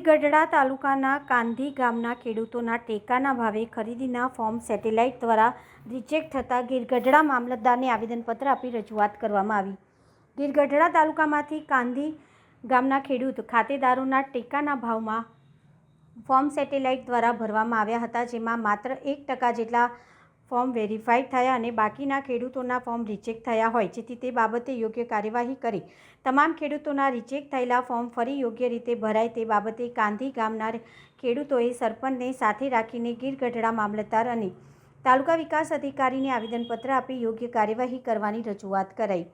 ગઢડા તાલુકાના કાંધી ગામના ખેડૂતોના ટેકાના ભાવે ખરીદીના ફોર્મ સેટેલાઇટ દ્વારા રિજેક્ટ થતાં ગીર ગઢડા મામલતદારને આવેદનપત્ર આપી રજૂઆત કરવામાં આવી. ગીર ગઢડા તાલુકામાંથી કાંધી ગામના ખેડૂત ખાતેદારોના ટેકાના ભાવમાં ફોર્મ સેટેલાઇટ દ્વારા ભરવામાં આવ્યા હતા, જેમાં માત્ર એક ટકા જેટલા ફોર્મ વેરીફાઈડ થયા અને બાકીના ખેડૂતોના ફોર્મ રિજેક્ટ થયા હોય, જેથી તે બાબતે યોગ્ય કાર્યવાહી કરી. તમામ ખેડૂતોના રિજેક્ટ થયેલા ફોર્મ ફરી યોગ્ય રીતે ભરાય તે બાબતે કાંધી ગામના ખેડૂતોએ સરપંચને સાથે રાખીને ગીર ગઢડા મામલતદાર અને તાલુકા વિકાસ અધિકારીને આવેદનપત્ર આપી યોગ્ય કાર્યવાહી કરવાની રજૂઆત કરાઈ.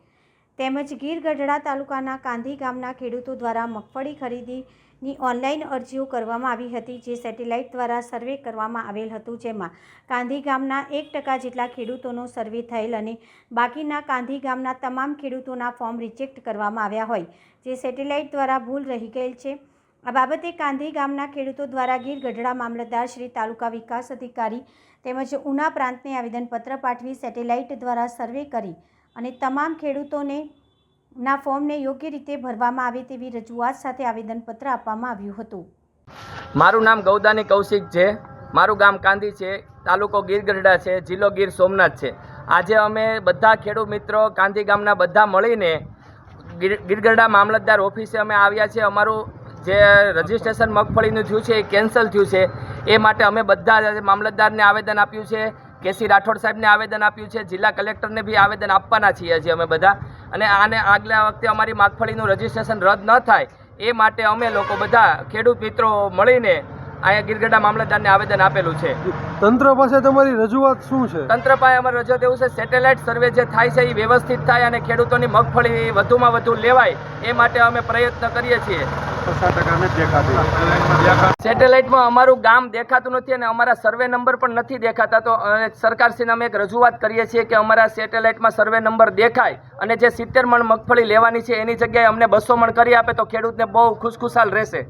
તેમજ ગીર ગઢડા તાલુકાના કાંધી ગામના ખેડૂતો દ્વારા મગફળી ખરીદીની ઓનલાઈન અરજીઓ કરવામાં આવી હતી, જે સેટેલાઇટ દ્વારા સર્વે કરવામાં આવેલ હતું, જેમાં કાંધી ગામના એક ટકા જેટલા ખેડૂતોનો સર્વે થયેલ અને બાકીના કાંધી ગામના તમામ ખેડૂતોના ફોર્મ રિજેક્ટ કરવામાં આવ્યા હોય, જે સેટેલાઇટ દ્વારા ભૂલ રહી ગયેલ છે. આ બાબતે કાંધી ગામના ખેડૂતો દ્વારા ગીર ગઢડા મામલતદાર શ્રી તાલુકા વિકાસ અધિકારી તેમજ ઉના પ્રાંતને આવેદનપત્ર પાઠવી સેટેલાઇટ દ્વારા સર્વે કરી અને તમામ ખેડૂતોને ના ફોર્મને યોગ્ય રીતે ભરવામાં આવે તેવી રજૂઆત સાથે આવેદનપત્ર આપવામાં આવ્યું હતું. મારું નામ ગૌદાની કૌશિક છે. મારું ગામ કાંદી છે. તાલુકો ગીર ગઢડા છે. જિલ્લો ગીર સોમનાથ છે. આજે અમે બધા ખેડૂત મિત્રો કાંદી ગામના બધા મળીને ગીર, ગીરગઢડા મામલતદાર ઓફિસે અમે આવ્યા છે અમારું જે રજિસ્ટ્રેશન મગફળીનું થયું છે એ કેન્સલ થયું છે. એ માટે અમે બધા મામલતદારને આવેદન આપ્યું છે. કેસી રાઠોડ સાહેબને આવેદન આપ્યું છે. જિલ્લા કલેક્ટરને બી આવેદન આપવાના છીએ હજી અમે બધા. અને આને આગલા વખતે અમારી મગફળીનું રજિસ્ટ્રેશન રદ ન થાય એ માટે અમે લોકો બધા ખેડૂત મિત્રો મળીને અહીંયા ગીરગઢડા મામલતદારને આવેદન આપેલું છે. તંત્ર પાસે તમારી રજૂઆત શું છે? તંત્ર પાસે અમારે રજૂઆત એવું છે સેટેલાઇટ સર્વે જે થાય છે એ વ્યવસ્થિત થાય અને ખેડૂતોની મગફળી વધુમાં વધુ લેવાય એ માટે અમે પ્રયત્ન કરીએ છીએ. સેટેલાઇટમાં અમારું ગામ દેખાતું નથી અને અમારા સર્વે નંબર પણ નથી દેખાતા. તો સરકારશ્રીને અમે એક રજૂઆત કરીએ છીએ કે અમારા સેટેલાઇટમાં સર્વે નંબર દેખાય અને જે સિત્તેર મણ મગફળી લેવાની છે એની જગ્યાએ અમને બસો મણ કરી આપે તો ખેડૂતને બહુ ખુશખુશાલ રહેશે.